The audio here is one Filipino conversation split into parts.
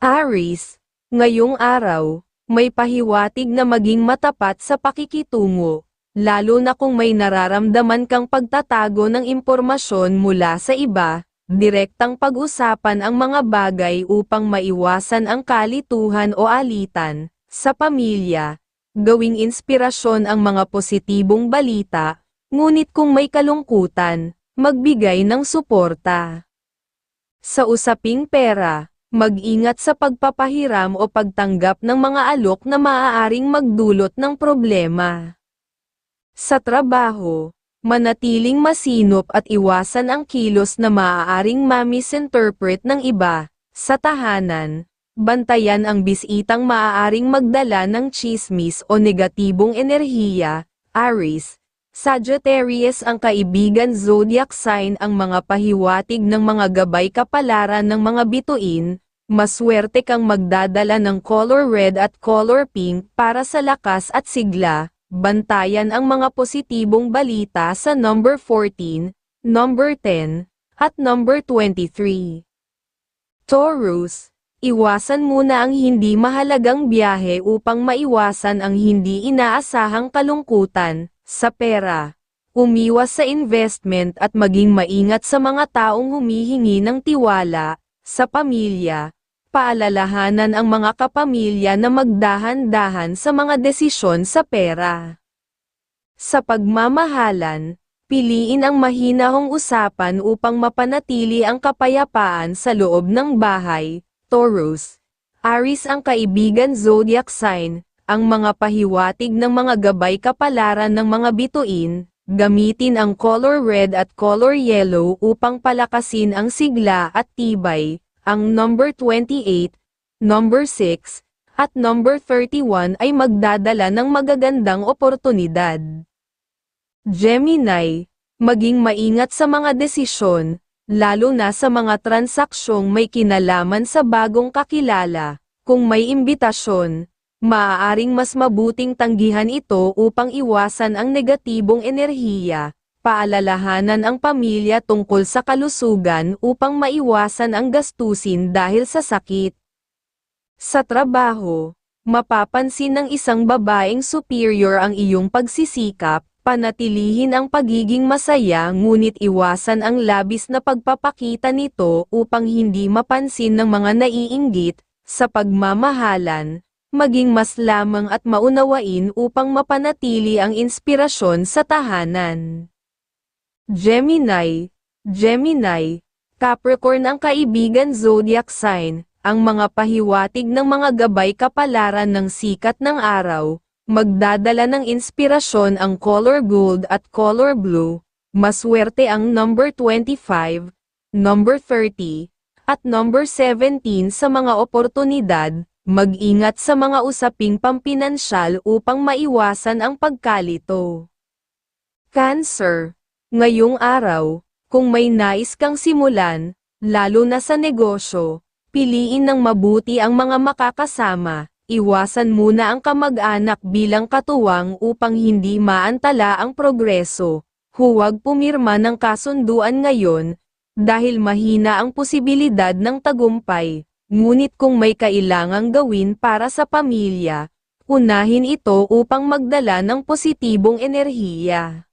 Aris, ngayong araw, may pahiwatig na maging matapat sa pakikitungo, lalo na kung may nararamdaman kang pagtatago ng impormasyon mula sa iba, direktang pag-usapan ang mga bagay upang maiwasan ang kalituhan o alitan, sa pamilya, gawing inspirasyon ang mga positibong balita, ngunit kung may kalungkutan, magbigay ng suporta. Sa usaping pera, mag-ingat sa pagpapahiram o pagtanggap ng mga alok na maaaring magdulot ng problema. Sa trabaho, manatiling masinop at iwasan ang kilos na maaaring ma-misinterpret ng iba. Sa tahanan, bantayan ang bisitang maaaring magdala ng chismis o negatibong enerhiya. Aries, Sagittarius ang kaibigan zodiac sign ang mga pahiwatig ng mga gabay kapalaran ng mga bituin, maswerte kang magdadala ng color red at color pink para sa lakas at sigla, bantayan ang mga positibong balita sa number 14, number 10, at number 23. Taurus, iwasan muna ang hindi mahalagang biyahe upang maiwasan ang hindi inaasahang kalungkutan, sa pera. Umiwas sa investment at maging maingat sa mga taong humihingi ng tiwala, sa pamilya. Paalalahanan ang mga kapamilya na magdahan-dahan sa mga desisyon sa pera. Sa pagmamahalan, piliin ang mahinahong usapan upang mapanatili ang kapayapaan sa loob ng bahay, Taurus. Aris ang kaibigan zodiac sign, ang mga pahiwatig ng mga gabay kapalaran ng mga bituin, gamitin ang color red at color yellow upang palakasin ang sigla at tibay. Ang number 28, number 6, at number 31 ay magdadala ng magagandang oportunidad. Gemini, maging maingat sa mga desisyon, lalo na sa mga transaksyong may kinalaman sa bagong kakilala, kung may imbitasyon, maaaring mas mabuting tanggihan ito upang iwasan ang negatibong enerhiya, paalalahanan ang pamilya tungkol sa kalusugan upang maiwasan ang gastusin dahil sa sakit. Sa trabaho, mapapansin ng isang babaeng superior ang iyong pagsisikap, panatilihin ang pagiging masaya ngunit iwasan ang labis na pagpapakita nito upang hindi mapansin ng mga naiinggit, sa pagmamahalan, maging mas lamang at maunawain upang mapanatili ang inspirasyon sa tahanan. Gemini, Gemini, Capricorn ang kaibigan zodiac sign, ang mga pahiwatig ng mga gabay kapalaran ng sikat ng araw, magdadala ng inspirasyon ang color gold at color blue, maswerte ang number 25, number 30, at number 17 sa mga oportunidad, Mag-ingat sa mga usaping pampinansyal upang maiwasan ang pagkalito. Cancer. Ngayong araw, kung may nais kang simulan, lalo na sa negosyo, piliin ng mabuti ang mga makakasama, iwasan muna ang kamag-anak bilang katuwang upang hindi maantala ang progreso. Huwag pumirma ng kasunduan ngayon, dahil mahina ang posibilidad ng tagumpay. Ngunit kung may kailangang gawin para sa pamilya, unahin ito upang magdala ng positibong enerhiya.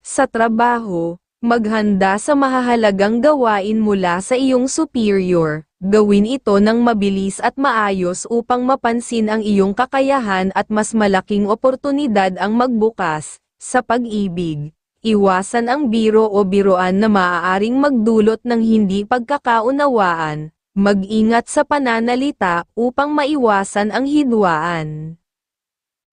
Sa trabaho, maghanda sa mahahalagang gawain mula sa iyong superior. Gawin ito ng mabilis at maayos upang mapansin ang iyong kakayahan at mas malaking oportunidad ang magbukas sa pag-ibig. Iwasan ang biro o biroan na maaaring magdulot ng hindi pagkakaunawaan Mag-ingat sa pananalita upang maiwasan ang hidwaan.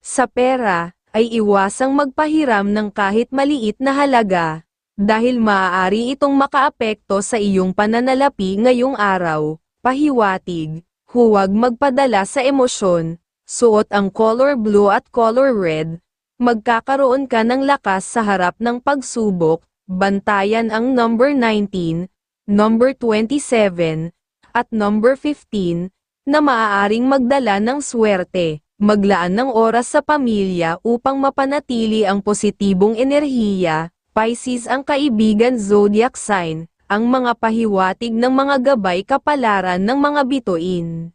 Sa pera, ay iwasang magpahiram ng kahit maliit na halaga, dahil maaari itong makaapekto sa iyong pananalapi ngayong araw. Pahiwatig, huwag magpadala sa emosyon, suot ang color blue at color red, magkakaroon ka ng lakas sa harap ng pagsubok, bantayan ang number 19, number 27, at number 15, na maaaring magdala ng swerte, maglaan ng oras sa pamilya upang mapanatili ang positibong enerhiya, Pisces ang kaibigan zodiac sign, ang mga pahiwatig ng mga gabay kapalaran ng mga bituin.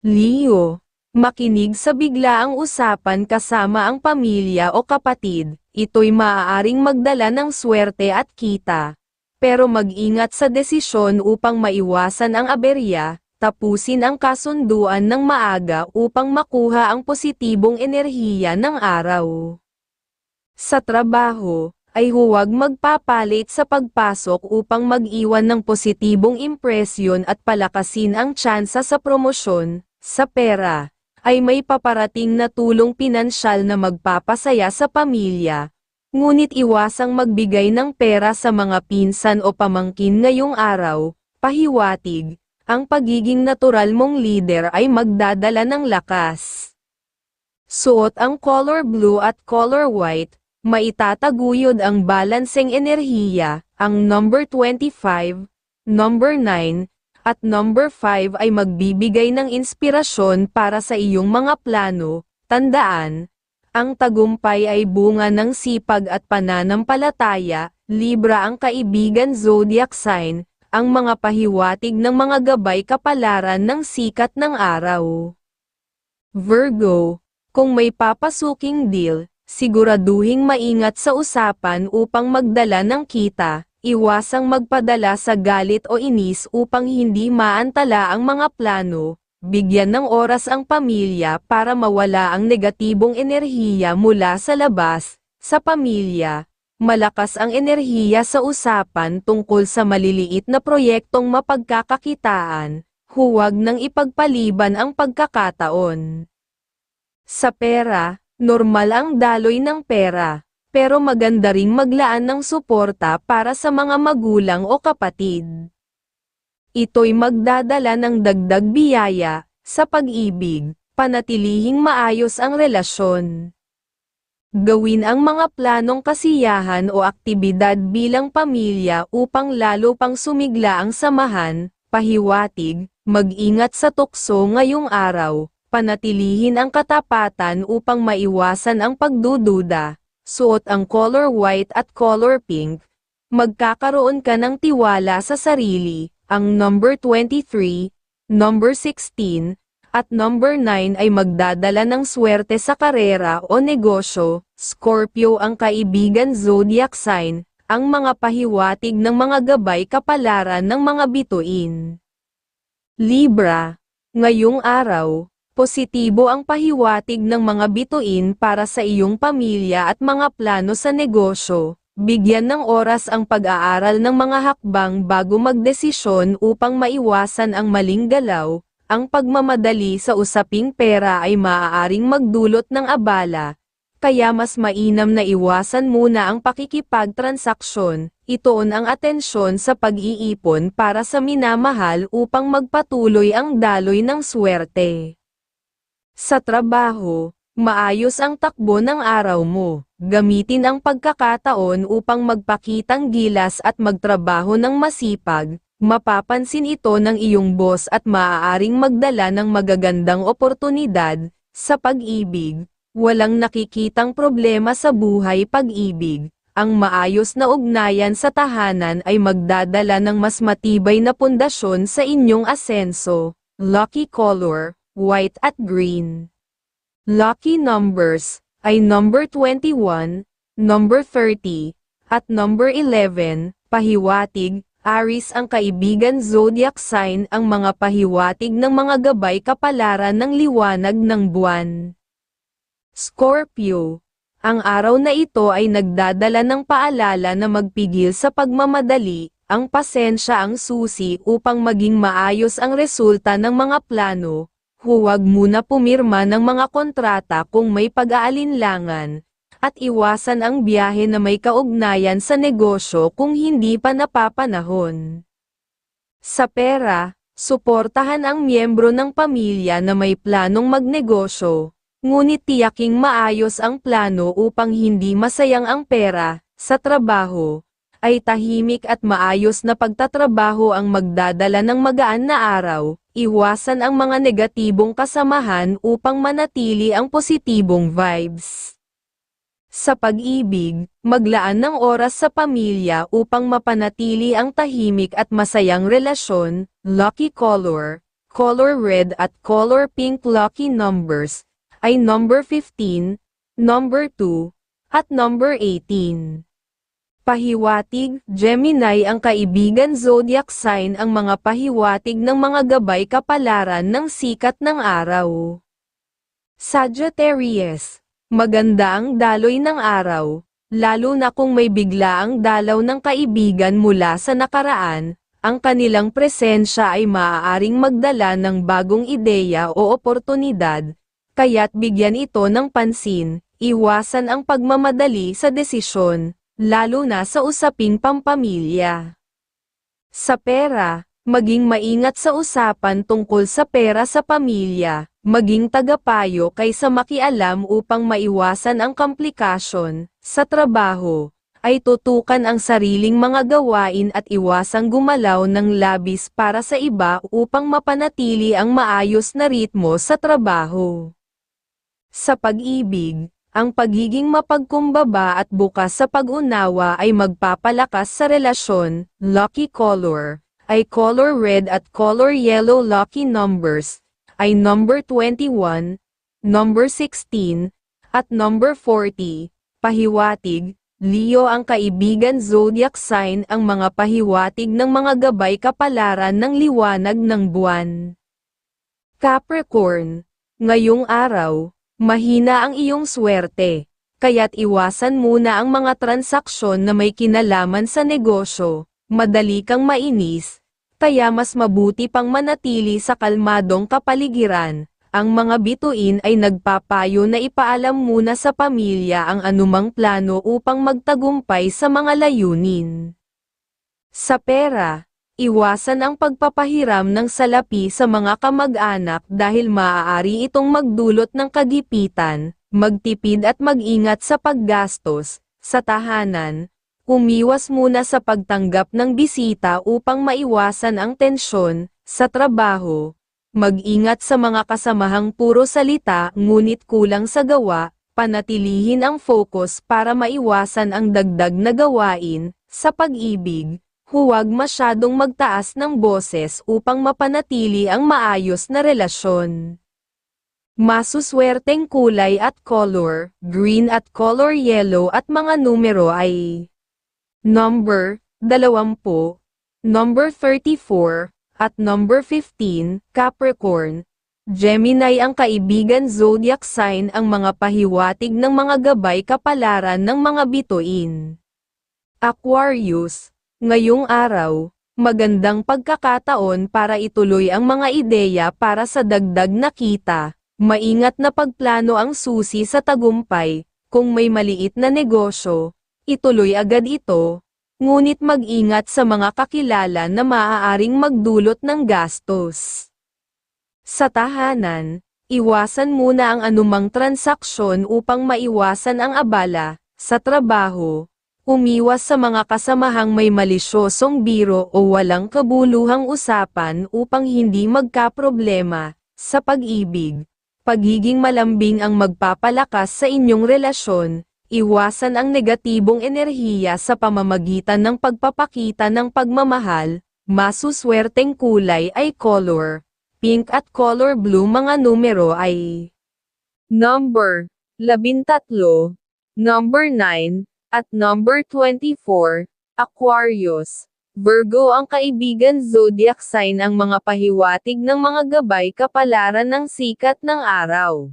Leo, makinig sa biglaang usapan kasama ang pamilya o kapatid, ito'y maaaring magdala ng swerte at kita. Pero mag-ingat sa desisyon upang maiwasan ang aberya, tapusin ang kasunduan ng maaga upang makuha ang positibong enerhiya ng araw. Sa trabaho, ay huwag magpapalit sa pagpasok upang mag-iwan ng positibong impresyon at palakasin ang tsansa sa promosyon, sa pera, ay may paparating na tulong pinansyal na magpapasaya sa pamilya. Ngunit iwasang magbigay ng pera sa mga pinsan o pamangkin ngayong araw, pahiwatig, ang pagiging natural mong leader ay magdadala ng lakas. Suot ang color blue at color white, maitataguyod ang balanseng enerhiya, ang number 25, number 9, at number 5 ay magbibigay ng inspirasyon para sa iyong mga plano, tandaan, ang tagumpay ay bunga ng sipag at pananampalataya, Libra ang kaibigan zodiac sign, ang mga pahiwatig ng mga gabay kapalaran ng sikat ng araw. Virgo, kung may papasuking deal, siguraduhing maingat sa usapan upang magdala ng kita, iwasang magpadala sa galit o inis upang hindi maantala ang mga plano, bigyan ng oras ang pamilya para mawala ang negatibong enerhiya mula sa labas, sa pamilya. Malakas ang enerhiya sa usapan tungkol sa maliliit na proyektong mapagkakakitaan, huwag nang ipagpaliban ang pagkakataon. Sa pera, normal ang daloy ng pera, pero maganda ring maglaan ng suporta para sa mga magulang o kapatid. Ito'y magdadala ng dagdag biyaya, sa pag-ibig, panatilihing maayos ang relasyon. Gawin ang mga planong kasiyahan o aktibidad bilang pamilya upang lalo pang sumigla ang samahan, pahiwatig, mag-ingat sa tukso ngayong araw, panatilihin ang katapatan upang maiwasan ang pagdududa, suot ang color white at color pink, magkakaroon ka ng tiwala sa sarili, ang number 23, number 16, at number 9 ay magdadala ng swerte sa karera o negosyo, Scorpio ang kaibigan zodiac sign, ang mga pahiwatig ng mga gabay kapalaran ng mga bituin. Libra, ngayong araw, positibo ang pahiwatig ng mga bituin para sa iyong pamilya at mga plano sa negosyo, bigyan ng oras ang pag-aaral ng mga hakbang bago magdesisyon upang maiwasan ang maling galaw, ang pagmamadali sa usaping pera ay maaaring magdulot ng abala, kaya mas mainam na iwasan muna ang pakikipagtransaksyon, itoon ang atensyon sa pag-iipon para sa minamahal upang magpatuloy ang daloy ng swerte. Sa trabaho, maayos ang takbo ng araw mo, gamitin ang pagkakataon upang magpakitang gilas at magtrabaho ng masipag, Mapapansin ito ng iyong boss at maaaring magdala ng magagandang oportunidad, sa pag-ibig, walang nakikitang problema sa buhay pag-ibig. Ang maayos na ugnayan sa tahanan ay magdadala ng mas matibay na pundasyon sa inyong asenso. Lucky color, white at green. Lucky numbers ay number 21, number 30, at number 11, pahiwatig, Aris ang kaibigan zodiac sign ang mga pahiwatig ng mga gabay kapalaran ng liwanag ng buwan. Scorpio, ang araw na ito ay nagdadala ng paalala na magpigil sa pagmamadali, ang pasensya ang susi upang maging maayos ang resulta ng mga plano, huwag muna pumirma ng mga kontrata kung may pag-aalinlangan, at iwasan ang biyahe na may kaugnayan sa negosyo kung hindi pa napapanahon. Sa pera, suportahan ang miyembro ng pamilya na may planong magnegosyo, ngunit tiyaking maayos ang plano upang hindi masayang ang pera, sa trabaho, ay tahimik at maayos na pagtatrabaho ang magdadala ng magaan na araw, iwasan ang mga negatibong kasamahan upang manatili ang positibong vibes. Sa pag-ibig, maglaan ng oras sa pamilya upang mapanatili ang tahimik at masayang relasyon, lucky color, color red at color pink lucky numbers, ay number 15, number 2, at number 18. Pahiwatig, Gemini ang kaibigan zodiac sign ang mga pahiwatig ng mga gabay kapalaran ng sikat ng araw. Sagittarius, maganda ang daloy ng araw, lalo na kung may biglaang dalaw ng kaibigan mula sa nakaraan, ang kanilang presensya ay maaaring magdala ng bagong ideya o oportunidad, kaya't bigyan ito ng pansin, iwasan ang pagmamadali sa desisyon, lalo na sa usaping pampamilya. Sa pera, maging maingat sa usapan tungkol sa pera sa pamilya, maging tagapayo kaysa makialam upang maiwasan ang komplikasyon, sa trabaho, ay tutukan ang sariling mga gawain at iwasang gumalaw ng labis para sa iba upang mapanatili ang maayos na ritmo sa trabaho. Sa pag-ibig, ang pagiging mapagkumbaba at bukas sa pag-unawa ay magpapalakas sa relasyon, lucky color, ay color red at color yellow lucky numbers, ay number 21, number 16, at number 40, pahiwatig, Leo ang kaibigan zodiac sign ang mga pahiwatig ng mga gabay kapalaran ng liwanag ng buwan. Capricorn, ngayong araw, Mahina ang iyong swerte, kaya't iwasan muna ang mga transaksyon na may kinalaman sa negosyo, madali kang mainis, kaya mas mabuti pang manatili sa kalmadong kapaligiran. Ang mga bituin ay nagpapayo na ipaalam muna sa pamilya ang anumang plano upang magtagumpay sa mga layunin. Sa pera, Iwasan ang pagpapahiram ng salapi sa mga kamag-anak dahil maaari itong magdulot ng kagipitan, magtipid at mag-ingat sa paggastos, sa tahanan, umiwas muna sa pagtanggap ng bisita upang maiwasan ang tensyon, sa trabaho, mag-ingat sa mga kasamahang puro salita ngunit kulang sa gawa, panatilihin ang focus para maiwasan ang dagdag na gawain, sa pag-ibig, huwag masyadong magtaas ng boses upang mapanatili ang maayos na relasyon. Masuswerteng kulay at color, green at color yellow at mga numero ay Number, 20, Number 34, at Number 15, Capricorn. Gemini ang kaibigan zodiac sign ang mga pahiwatig ng mga gabay kapalaran ng mga bituin. Aquarius, Ngayong araw, magandang pagkakataon para ituloy ang mga ideya para sa dagdag na kita. Maingat na pagplano ang susi sa tagumpay, kung may maliit na negosyo, ituloy agad ito, ngunit mag-ingat sa mga kakilala na maaaring magdulot ng gastos. Sa tahanan, iwasan muna ang anumang transaksyon upang maiwasan ang abala, sa trabaho, Umiwas sa mga kasamahang may malisyosong biro o walang kabuluhang usapan upang hindi magkaproblema. Sa pag-ibig, pagiging malambing ang magpapalakas sa inyong relasyon, iwasan ang negatibong enerhiya sa pamamagitan ng pagpapakita ng pagmamahal, masuswerteng kulay ay color, pink at color blue mga numero ay Number 13, Number 9, at number 24, Aquarius. Virgo ang kaibigan zodiac sign ang mga pahiwatig ng mga gabay kapalaran ng sikat ng araw.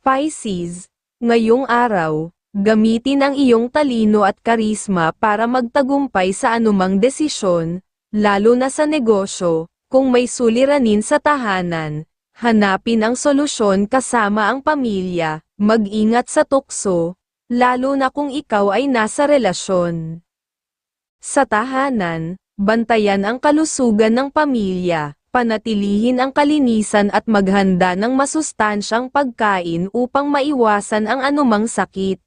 Pisces, ngayong araw, gamitin ang iyong talino at karisma para magtagumpay sa anumang desisyon, lalo na sa negosyo, kung may suliranin sa tahanan, hanapin ang solusyon kasama ang pamilya, mag-ingat sa tukso, lalo na kung ikaw ay nasa relasyon. Sa tahanan, bantayan ang kalusugan ng pamilya, panatilihin ang kalinisan at maghanda ng masustansyang pagkain upang maiwasan ang anumang sakit.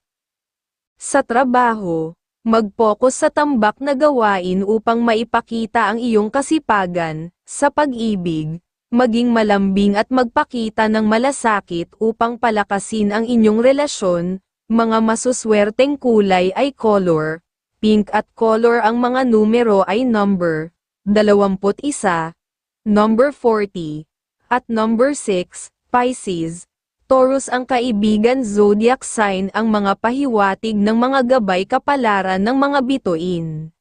Sa trabaho, mag-focus sa tambak na gawain upang maipakita ang iyong kasipagan, sa pag-ibig, maging malambing at magpakita ng malasakit upang palakasin ang inyong relasyon, Mga masuswerteng kulay ay color, pink at color ang mga numero ay number, 21, number 40, at number 6, Pisces. Taurus ang kaibigan zodiac sign ang mga pahiwatig ng mga gabay kapalaran ng mga bituin.